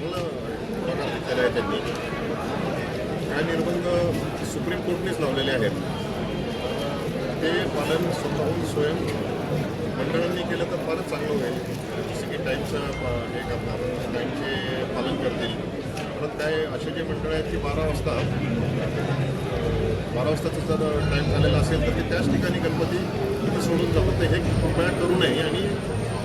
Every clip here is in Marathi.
चांगलं केलं आहे त्यांनी. काय निर्बंध सुप्रीम कोर्टनेच लावलेले आहेत. ते पालन स्वतःहून स्वयं. मंडळांनी केलं तर फारच चांगलं होईल. जसं की टाईमचं हे करणार. टाईमचे पालन करतील. परत काय असे जे मंडळ आहेत की बारा वाजता. बारा वाजताचा जर टाईम झालेला असेल तर ते त्याच ठिकाणी गणपती तिथे सोडून जातात. तर हे कृपया करू नये आणि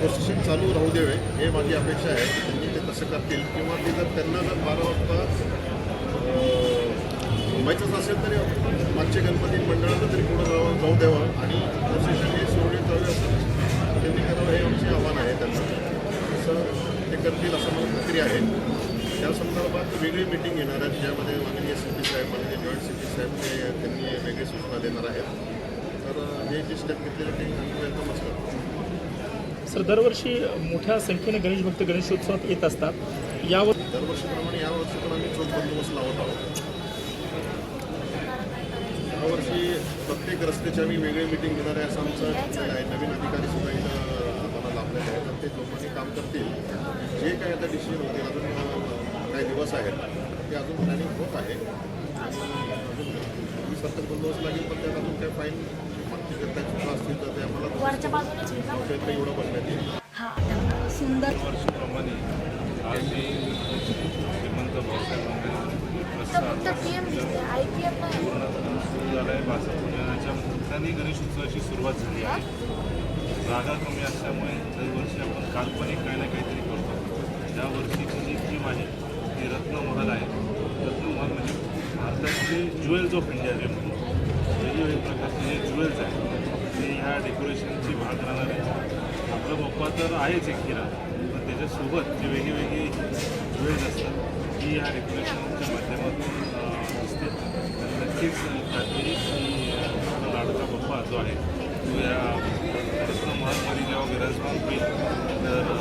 प्रोसेसिंग चालू राहू द्यावे हे माझी अपेक्षा आहे. शकतील किंवा ते जर त्यांना जर बारा वाजता अं, असेल तरी मागचे गणपती मंडळाचं तरी पुढं जावं जाऊ द्यावं. आणि प्रोसेशन हे सुरळीत जावे असं त्यांनी करावं हे आमचे आव्हान आहे. त्यांना असं ते करतील असं मला खात्री आहे. त्या संदर्भात वेगळी मिटिंग घेणार आहेत ज्यामध्ये माननीय सी पी साहेब माननीय जॉईंट सी पी साहेब ते त्यांनी वेगळी सूचना देणार आहेत. तर हे जे स्टेप घेतलेले ते वेलकम असतात सर दरवर्षी मोठ्या संख्येने गणेश भक्त गणेशोत्सवात येत असतात. यावर दरवर्षीप्रमाणे यावर्षी पण आम्ही चोख बंदोबस्त लावत आहोत. यावर्षी प्रत्येक रस्त्याची आम्ही वेगळी मिटिंग घेणार आहे असं आमचं ठरलेलं आहे. नवीन अधिकारी सुद्धा इथं हाताला लाभलेले आहेत तर ते जोमाने काम करतील. जे काही आता डिसिजन होते अजून काही दिवस आहेत ते अजून प्लॅनिंग होत आहे. आणि अजून वीस सत्तर बंदोबस्त लागेल पण त्यात अजून काही फाईन मागची जर काही चुका असतील तर ते आम्हाला एवढं बनण्यात सुंदर. वर्षाप्रमाणे आज मी Shrimant Bhausaheb Ambedkar P M I P M सुरू झाला आहे. भाषा पुण्याच्या मुहूर्ताने गणेश उत्सवाची सुरुवात झाली आहे जागा कमी असल्यामुळे दरवर्षी आपण काल्पनिक काही ना काहीतरी करतो या वर्षीची जी थीम आहे ती रत्नमहाल आहे रत्नमहाल म्हणजे भारतातले ज्वेल्स ऑफ इंडिया जे म्हणतो वेगवेगळ्या प्रकारचे जे ज्वेल्स आहेत ते ह्या डेकोरेशनची भाग राहणार आहे आपलं पप्पा तर आहेच एक हिरा पण त्याच्यासोबत जे वेगळी ज्वेल्स असतात ती ह्या डेकोरेशनच्या माध्यमातून असते दिसते नक्कीच खात्री की आपला लाडका पप्पा जो आहे तो या रत्नमहालमध्ये जेव्हा विराजमान होईल तर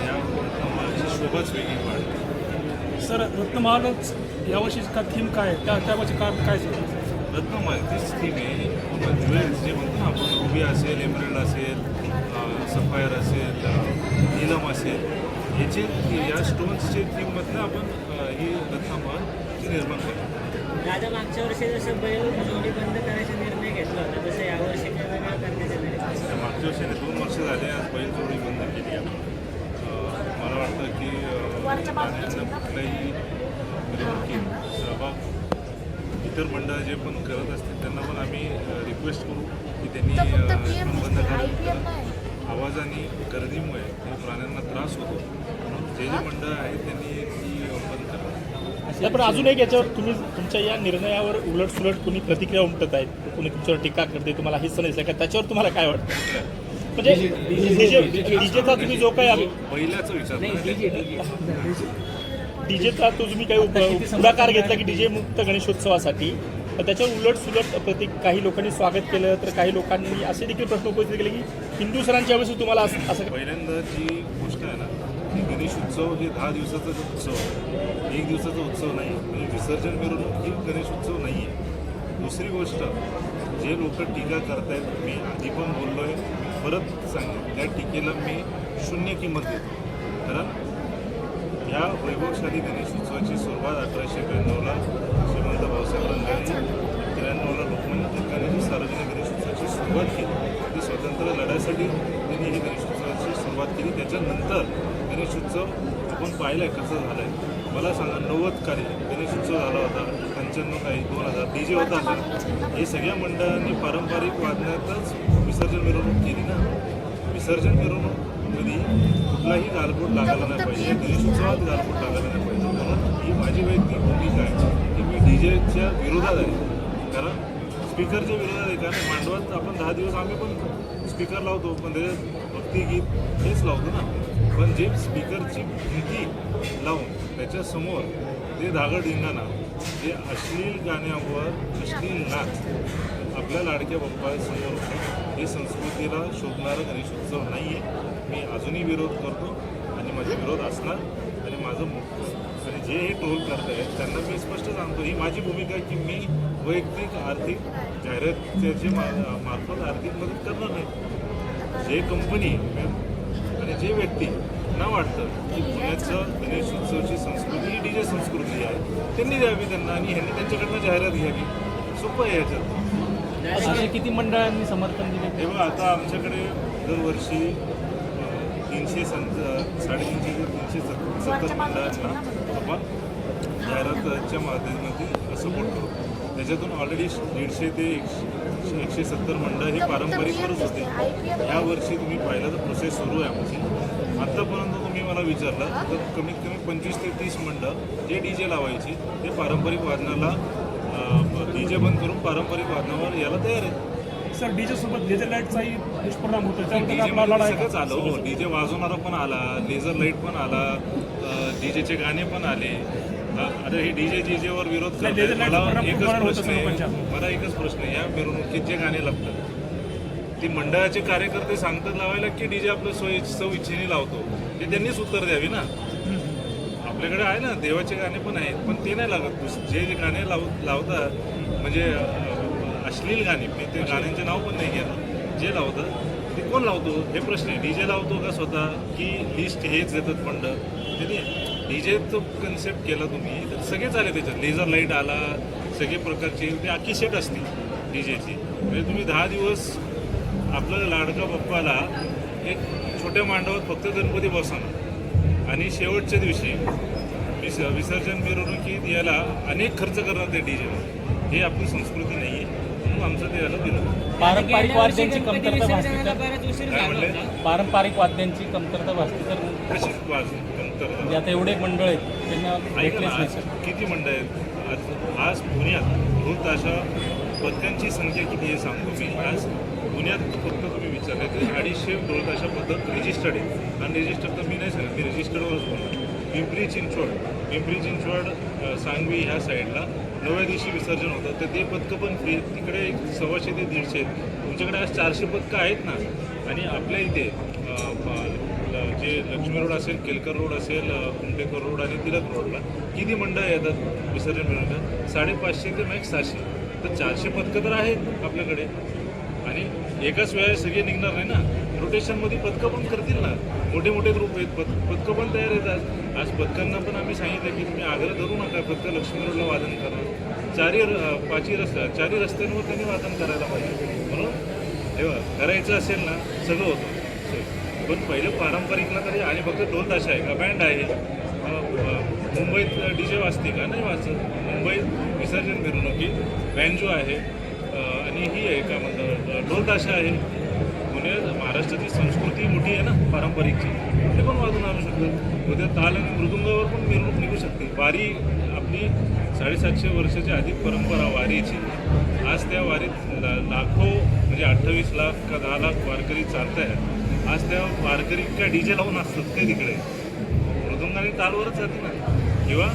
या रत्नमहालची शोभाच वेगळी वाढते सर रत्नमहालच यावर्षी का थीम काय त्या त्यावरची काय काय सर रत्नमहाल तीच थीम आहे. पूर्ण ज्वेल्स जे म्हणतो ना आपण रुबी असेल एमरेल्ड असेल सफायर असेल नीलम असेल याचे या स्टोन्सचे थीममधनं आपण ही रत्नमहालची निर्माण करतो. राजा मागच्या वर्षी जसं बैल जोडी बंद करायचा निर्णय घेतला होता तसं यावर्षी काय वेगळा करण्याचा निर्णय मागच्या वर्षाने दोन वर्ष झाले आज बैलजोडी बंद केली आहे. अं, मला वाटतं की मिरवणुकीत सहभाग इतर मंडळ जे पण करत असतील त्यांना पण आम्ही रिक्वेस्ट करू की त्यांनी बंद दिसते आय पी एम करायला नाही. आवाज आणि गर्दीमुळे हे प्राण्यांना त्रास होतो. म्हणून जे जे मंडळ आहेत त्यांनी ती बंद करावी नाही, पण अजून एक याच्यावर तुम्ही तुमच्या या निर्णयावर उलट सुलट कोणी प्रतिक्रिया उमटत आहेत कोणी तुमच्यावर टीका करते तुम्हाला हे नाही का? त्याच्यावर तुम्हाला काय वाटतं? म्हणजे डीजे डीजेचा तुम्ही जो काही पहिल्याचा विचार. डीजेचा तो तुम्ही काही उप- पुढाकार घेतला की डीजे मुक्त गणेशोत्सवासाठी. तर त्याच्यावर उलट सुलट प्रति काही लोकांनी स्वागत केलं तर काही लोकांनी असे देखील प्रश्न उपस्थित केले की हिंदू सणांच्या वेळेस तुम्हाला असं असं पहिल्यांदा जी गोष्ट आहे ना की गणेश उत्सव हे दहा दिवसाचा जो उत्सव आहे. एक दिवसाचा उत्सव नाही. म्हणजे विसर्जन मिरवणूक ही गणेश उत्सव नाही आहे दुसरी गोष्ट जे लोक टीका करतायत मी आधी पण बोललो आहे मी परत सांगेन त्या टीकेला मी शून्य किंमत देतो. कारण या वैभवशाली गणेश उत्सवाची सुरुवात अठराशे ब्याण्णवला श्रीमंत भाऊसाहेब रंगाने त्र्याण्णवला लोकमान्य टिळकांनी जी सार्वजनिक गणेश उत्सवाची सुरुवात केली. ती स्वतंत्र लढ्यासाठी त्यांनी ही गणेश उत्सवाची सुरुवात केली. त्याच्यानंतर गणेश उत्सव आपण पाहिला आहे कसं झालं आहे मला सांगा नव्वद कार्य गणेश उत्सव झाला होता. पंच्याण्णव काही दोन हजार डी जे होता. असेल हे सगळ्या मंडळांनी पारंपरिक वाजण्यातच विसर्जन मिरवणूक केली ना. विसर्जन मिरवणूक मिरवणुकीमध्ये कुठलाही गालबोट लागायला नाही पाहिजे. उत्सवात गालबोट लागायला नाही पाहिजे. म्हणून ही माझी वैयक्तिक भूमिका आहे. की मी डी जेच्या विरोधात आहे. कारण स्पीकरच्या विरोधात आहे. कारण मांडवात आपण दहा दिवस आम्ही पण स्पीकर लावतो. पण त्याच्यात भक्तिगीत हेच लावतो ना. पण जे स्पीकरची भिंती लावून त्याच्यासमोर ते धागड धिंगाणा जे अश्लील गाण्यावर अश्लील नाच आपल्या लाडक्या बाप्पासमोर हे संस्कृतीला शोभणारा गणेशोत्सव नाही आहे मी अजूनही विरोध करतो आणि माझा विरोध असणार आणि माझं आणि जे हे ट्रोल करत आहेत त्यांना मी स्पष्ट सांगतो ही माझी भूमिका आहे की मी वैयक्तिक आर्थिक जाहिरातीच्या मा मार्फत आर्थिक मदत करणार नाही. जे कंपनी आणि जे व्यक्ती ना वाटतं की पुण्याचं गणेश उत्सवाची संस्कृती संस्कृती आहे त्यांनी द्यावी त्यांना आणि ह्यांनी त्यांच्याकडनं जाहिरात घ्यावी. सोपं आहे ह्याच्यात असे किती मंडळांनी समर्थन दिले? हे बघा आता आमच्याकडे दरवर्षी तीनशे संत साडेतीनशे ते तीनशे सत- सत्तर मंडळांना आपण जाहिरातच्या माध्यमातून सपोर्ट करू त्याच्यातून ऑलरेडी दीडशे ते एकशे एकशे सत्तर मंडळ हे पारंपरिकवरच होते. ह्या वर्षी तुम्ही पाहिलं तर प्रोसेस सुरू आहे आमची. आत्तापर्यंत तुम्ही मला विचारलं तर कमीत कमी पंचवीस ते तीस मंडळ जे डी जे लावायची ते पारंपरिक वादनाला डी जे बंद करून पारंपरिक वादनावर यायला तयार आहे सर डीजे सोबत लेझर लाईटचाही दुष्परिणाम होतो सगळंच आलं हो. डीजे वाजवणारा पण आला लेझर लाइट पण आला डीजेचे गाणे पण आले. आता हे डीजे डीजेवर विरोध मला एकच प्रश्न आहे. मला एकच प्रश्न आहे. या मिरवणुकीत जे गाणे लागतात ते मंडळाचे कार्यकर्ते सांगतात लावायला की डीजे आपलं सोय सव इच्छेने लावतो. ते त्यांनीच उत्तर द्यावी ना. आपल्याकडे आहे ना देवाचे गाणे पण आहेत पण ते नाही लागत. जे गाणे लाव लावतात म्हणजे अश्लील गाणी मी ते गाण्यांचे नाव पण नाही घेणार. जे लावतं ते कोण लावतो हे प्रश्न आहे. डीजे लावतो का स्वतः? की लिस्ट हेच देतात फंड? त्यांनी डी डीजेचं कन्सेप्ट केला तुम्ही तर सगळेच आले त्याच्यात. लेझर लाइट आला सगळे प्रकारचे ते अख्खी सेट असते डीजेची म्हणजे तुम्ही दहा दिवस आपलं लाडका बाप्पाला एक छोट्या मांडवात फक्त गणपती बसवणार आणि शेवटच्या दिवशी विस विसर्जन मिरवणुकीत याला अनेक खर्च करणार ते जेवर हे आपली संस्कृती नाही आहे आमचं ते दिलं पारंपरिक वाद्यांची कमतरता विसर्जनाला तर झाला पारंपरिक वाद्यांची कमतरता भासली तर कशी वाज कमतरता म्हणजे आता एवढे मंडळ आहेत त्यांना ऐका भेटलेच नाही आज सर. किती मंडळ आहेत? आज आज पुण्यात ढोल ताशा पदकांची संख्या किती आहे सांगतो मी? आज पुण्यात फक्त तुम्ही विचारले तर अडीचशे ढोल ताशा पदक रजिस्टर्ड आहे आणि रजिस्टर्ड तर मी नाही सांगत मी रजिस्टर्डवरच बोलणार. पिंपरी चिंचवड पिंपरी चिंचवड सांगवी ह्या साईडला नव्या दिवशी विसर्जन होतं. तर ते पदकं पण फ्री तिकडे सव्वाशे ते दीडशे आहेत. तुमच्याकडे आज चारशे पदकं आहेत ना? आणि आपल्या इथे जे लक्ष्मी रोड असेल केलकर रोड असेल कुंडेकर रोड आणि तिलक रोडला किती मंडळ येतात विसर्जन मिळवण्यात? साडेपाचशे ते मॅक्स सहाशे. तर चारशे पदकं तर आहेत आपल्याकडे. आणि एकाच वेळेस सगळे निघणार नाही ना? रोटेशनमध्ये पदकं पण करतील ना. मोठे मोठे ग्रुप आहेत. पथ पदकं पण तयार येतात. आज पदकांना पण आम्ही सांगितलं की तुम्ही आग्रह धरू नका फक्त लक्ष्मी रोडला वादन करा. चारी र- पाचही रस्ता चारही रस्त्यांवर त्यांनी वादन करायला पाहिजे. म्हणून तेव्हा करायचं असेल ना सगळं होतं. पण पहिलं पारंपरिकला तरी आणि फक्त दोन ताशा आहे का? बँड आहे. मुंबईत डी जे वाजते का? नाही वाजत. मुंबईत विसर्जन मिरवणुकीत बँजो आहे. आणि ही आहे का म्हणतात? ढोल ताशा आहे. म्हणजे महाराष्ट्राची संस्कृती मोठी आहे ना पारंपरिकची. ते पण वाजून आणू शकतात. उद्या ताल आणि मृदुंगावर पण मिरवणूक निघू शकते. वारी आपली साडेसातशे वर्षाची आधी परंपरा वारीची. आज त्या वारीत ला- लाखो म्हणजे अठ्ठावीस लाख का दहा लाख वारकरी चालत आहेत आज त्या वारकरी काय डी जे लावून असतात काय तिकडे? मृदुंग आणि तालवरच जाते ना. किंवा